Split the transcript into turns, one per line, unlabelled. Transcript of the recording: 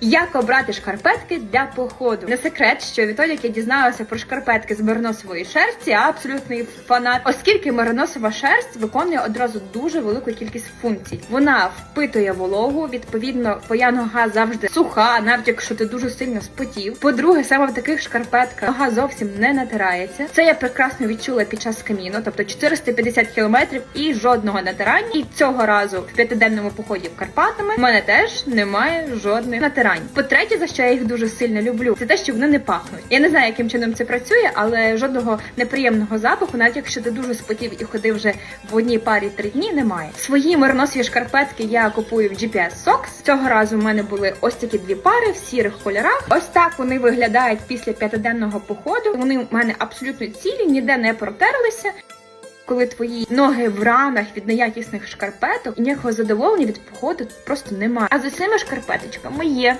Як обрати шкарпетки для походу? Не секрет, що відтоді, як я дізналася про шкарпетки з мериносової шерсті, я абсолютний фанат, оскільки мериносова шерсть виконує одразу дуже велику кількість функцій. Вона впитує вологу, відповідно, твоя нога завжди суха, навіть якщо ти дуже сильно спотів. По-друге, саме в таких шкарпетках нога зовсім не натирається. Це я прекрасно відчула під час каміну, тобто 450 кілометрів і жодного натирання. І цього разу в п'ятиденному поході в Карпатами в мене теж немає жодних натирань. По-третє, за що я їх дуже сильно люблю, це те, що вони не пахнуть. Я не знаю, яким чином це працює, але жодного неприємного запаху, навіть якщо ти дуже спотів і ходив вже в одній парі три дні, немає. Свої мирносові шкарпетки я купую в GPS Socks. Цього разу в мене були ось такі дві пари в сірих кольорах. Ось так вони виглядають після п'ятиденного походу. Вони у мене абсолютно цілі, ніде не протерлися. Коли твої ноги в ранах від неякісних шкарпеток, і ніякого задоволення від походу просто немає. А за цими шкарпеточками є